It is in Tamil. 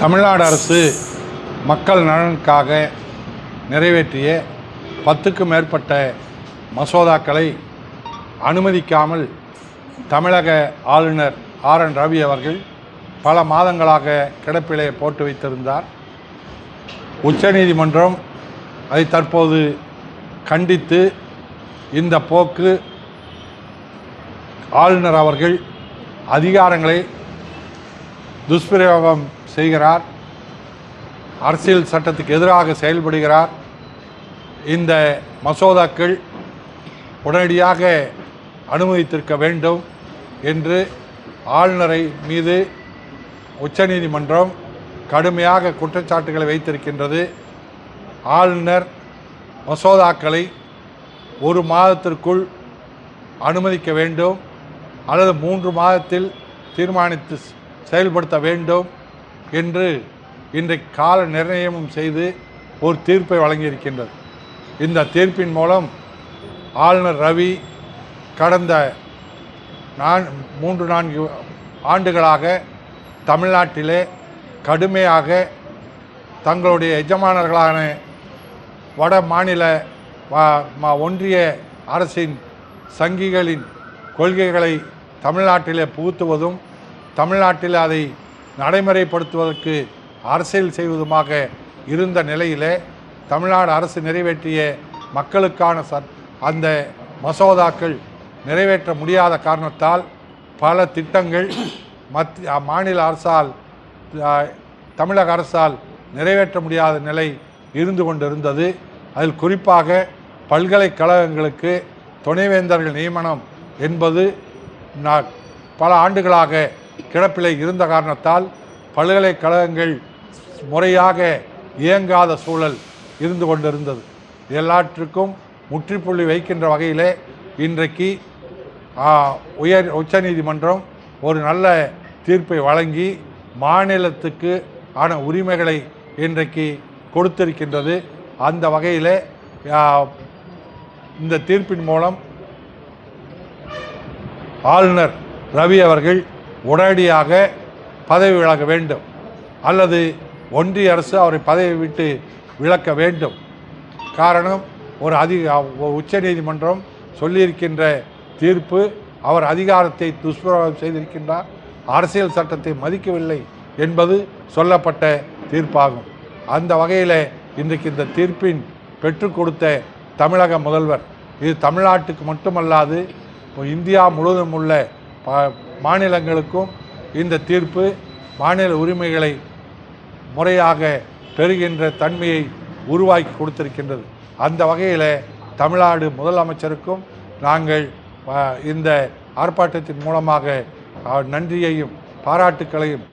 தமிழ்நாடு அரசு மக்கள் நலனுக்காக நிறைவேற்றிய பத்துக்கும் மேற்பட்ட மசோதாக்களை அனுமதிக்காமல் தமிழக ஆளுநர் ஆர் என் ரவி அவர்கள் பல மாதங்களாக கிடப்பிலே போட்டு வைத்திருந்தார். உச்சநீதிமன்றம் அதை தற்போது கண்டித்து இந்த போக்கு ஆளுநர் அவர்கள் அதிகாரங்களை துஷ்பிரயோகம் செய்கிறார். அரசியல் சட்டத்துக்கு எதிராக செயல்படுகிறார். இந்த மசோதாக்கள் உடனடியாக அனுமதித்திருக்க வேண்டும் என்று ஆளுநரை மீது உச்சநீதிமன்றம் கடுமையாக குற்றச்சாட்டுகளை வைத்திருக்கின்றது. ஆளுநர் மசோதாக்களை ஒரு மாதத்திற்குள் அனுமதிக்க வேண்டும். அல்லது மூன்று மாதத்தில் தீர்மானித்து செயல்படுத்த வேண்டும் என்று இன்றைக்கு கால நிர்ணயமும் செய்து ஒரு தீர்ப்பை வழங்கியிருக்கின்றது. இந்த தீர்ப்பின் மூலம் ஆளுநர் ரவி கடந்த நான் மூன்று நான்கு ஆண்டுகளாக தமிழ்நாட்டிலே கடுமையாக தங்களுடைய எஜமானர்களான வட மாநில ஒன்றிய அரசின் சங்கிகளின் கொள்கைகளை தமிழ்நாட்டிலே புகுத்துவதும் தமிழ்நாட்டில் அதை நடைமுறைப்படுத்துவதற்கு அரசியல் செய்வதுமாக இருந்த நிலையிலே தமிழ்நாடு அரசு நிறைவேற்றிய மக்களுக்கான ச அந்த மசோதாக்கள் நிறைவேற்ற முடியாத காரணத்தால் பல திட்டங்கள் மத்திய மாநில அரசால் தமிழக அரசால் நிறைவேற்ற முடியாத நிலை இருந்து கொண்டிருந்தது. அதில் குறிப்பாக பல்கலைக்கழகங்களுக்கு துணைவேந்தர்கள் நியமனம் என்பது நான் பல ஆண்டுகளாக கிடப்பிலை இருந்த காரணத்தால் பல்கலைக்கழகங்கள் முறையாக இயங்காத சூழல் இருந்து கொண்டிருந்தது. எல்லாற்றுக்கும் முற்றுப்புள்ளி வைக்கின்ற வகையிலே இன்றைக்கு உயர் உச்சநீதிமன்றம் ஒரு நல்ல தீர்ப்பை வழங்கி மாநிலத்துக்கு ஆன உரிமைகளை இன்றைக்கு கொடுத்திருக்கின்றது. அந்த வகையில் இந்த தீர்ப்பின் மூலம் ஆளுநர் ரவி அவர்கள் உடனடியாக பதவி விலக வேண்டும். அல்லது ஒன்றிய அரசு அவரை பதவி விட்டு விலக்க வேண்டும். காரணம் ஒரு அதிக உச்சநீதிமன்றம் சொல்லியிருக்கின்ற தீர்ப்பு அவர் அதிகாரத்தை துஷ்பிரயோகம் செய்திருக்கின்றார் அரசியல் சட்டத்தை மதிக்கவில்லை என்பது சொல்லப்பட்ட தீர்ப்பாகும். அந்த வகையில் இன்றைக்கு இந்த தீர்ப்பின் பெற்றுக் கொடுத்த தமிழக முதல்வர் இது தமிழ்நாட்டுக்கு மட்டுமல்லாது இந்தியா முழுவதும் உள்ள மாநிலங்களுக்கும் இந்த தீர்ப்பு மாநில உரிமைகளை முறையாக பெறுகின்ற தன்மையை உருவாக்கி கொடுத்திருக்கின்றது. அந்த வகையில் தமிழ்நாடு முதலமைச்சருக்கும் நாங்கள் இந்த ஆர்ப்பாட்டத்தின் மூலமாக நன்றியையும் பாராட்டுக்களையும்